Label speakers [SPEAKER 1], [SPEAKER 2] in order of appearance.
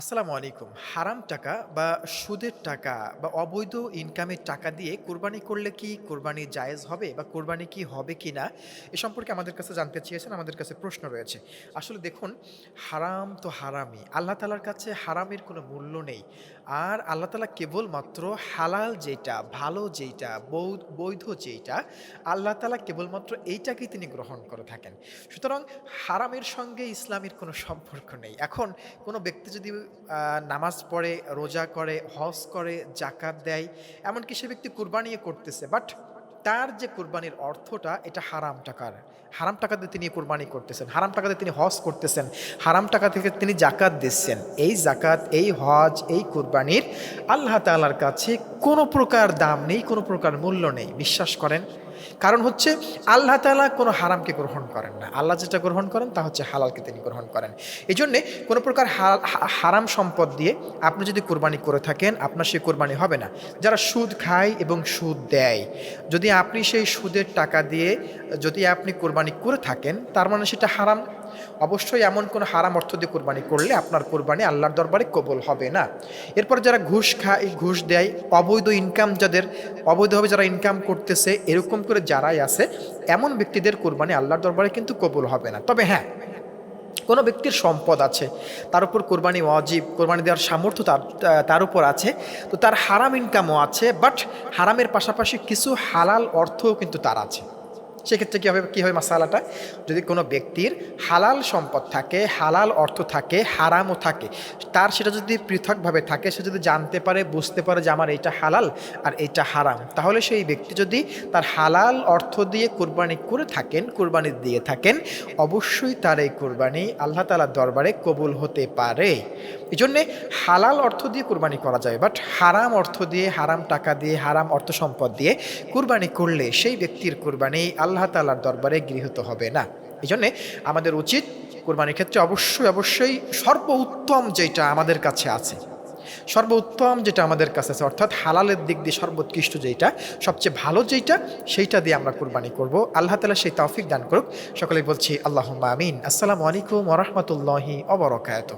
[SPEAKER 1] আসসালামু আলাইকুম। হারাম টাকা বা সুদের টাকা বা অবৈধ ইনকামের টাকা দিয়ে কোরবানি করলে কি কোরবানি জায়েজ হবে বা কোরবানি কি হবে কি না, এ সম্পর্কে আমাদের কাছে জানতে চেয়েছেন, আমাদের কাছে প্রশ্ন রয়েছে। আসলে দেখুন, হারাম তো হারামই, আল্লাহ তালার কাছে হারামের কোনো মূল্য নেই। আর আল্লাহ তালা কেবলমাত্র হালাল যেটা ভালো যেটা বৈধ যেটা আল্লাহ তালা কেবলমাত্র এইটাকেই তিনি গ্রহণ করে থাকেন। সুতরাং হারামের সঙ্গে ইসলামের কোনো সম্পর্ক নেই। এখন কোনো ব্যক্তি যদি নামাজ পড়ে, রোজা করে, হজ করে জাকাত দেয়, এমনকি সে ব্যক্তি কুরবানিও করতেছে। বাট তার যে কুরবানির অর্থটা, এটা হারাম টাকার। হারাম টাকা দিয়ে তিনি কুরবানি করতেছেন। হারাম টাকা দিয়ে তিনি হজ করতেছেন। হারাম টাকা থেকে তিনি জাকাত দিচ্ছেন। এই জাকাত এই হজ, এই কুরবানির আল্লাহ তাআলার কাছে কোনো প্রকার দাম নেই, কোনো প্রকার মূল্য নেই। বিশ্বাস করেন কারণ হচ্ছে আল্লাহ তাআলা কোনো হারামকে গ্রহণ করেন না। আল্লাহ যেটা গ্রহণ করেন, তা হচ্ছে হালালকে তিনি গ্রহণ করেন। এই জন্যে কোনো প্রকার হারাম সম্পদ দিয়ে আপনি যদি কোরবানি করে থাকেন, আপনার সেই কোরবানি হবে না। যারা সুদ খায় এবং সুদ দেয়, যদি আপনি সেই সুদের টাকা দিয়ে, যদি আপনি কোরবানি করে থাকেন, তার মানে সেটা হারাম অবশ্যই এমন কোনো হারাম অর্থ দিয়ে কোরবানি করলে আপনার কোরবানি আল্লাহর দরবারে কবুল হবে না। এরপর যারা ঘুষ খায়, ঘুষ দেয়, অবৈধ ইনকাম যাদের, অবৈধভাবে যারা ইনকাম করতেছে, এরকম করে যারাই আছে, এমন ব্যক্তিদের কোরবানি আল্লাহর দরবারে কিন্তু কবুল হবে না। তবে হ্যাঁ কোনো ব্যক্তির সম্পদ আছে, তার উপর কোরবানি অজীব কোরবানি দেওয়ার সামর্থ্য তার তার উপর আছে, তো তার হারাম ইনকামও আছে বাট হারামের পাশাপাশি কিছু হালাল অর্থও কিন্তু তার আছে। সেক্ষেত্রে কী হবে কী হবে মাসালাটা? যদি কোনো ব্যক্তির হালাল সম্পদ থাকে, হালাল অর্থ থাকে, হারামও থাকে, তার সেটা যদি পৃথকভাবে থাকে, সে যদি জানতে পারে, বুঝতে পারে যে আমার এইটা হালাল আর এইটা হারাম, তাহলে সেই ব্যক্তি যদি তার হালাল অর্থ দিয়ে কোরবানি করে থাকেন, কোরবানি দিয়ে থাকেন, অবশ্যই তার এই কোরবানি আল্লাহ তালার দরবারে কবুল হতে পারে। এই জন্যে হালাল অর্থ দিয়ে কোরবানি করা যায় বাট হারাম অর্থ দিয়ে, হারাম টাকা দিয়ে, হারাম অর্থ সম্পদ দিয়ে কোরবানি করলে সেই ব্যক্তির কোরবানি আল্লাহ তালার দরবারে গৃহীত হবে না। এই জন্যে আমাদের উচিত কোরবানির ক্ষেত্রে অবশ্যই অবশ্যই সর্বোত্তম যেটা আমাদের কাছে আছে, সর্বোত্তম যেটা আমাদের কাছে আছে, অর্থাৎ হালালের দিক দিয়ে সর্বোৎকৃষ্ট যেটা, সবচেয়ে ভালো যেটা, সেইটা দিয়ে আমরা কোরবানি করব। আল্লাহ তালা সেই তৌফিক দান করুক। সকলে বলছি আল্লাহ আমিন। আসসালামু আলাইকুম ওরহমতুল্লাহি অবরকাত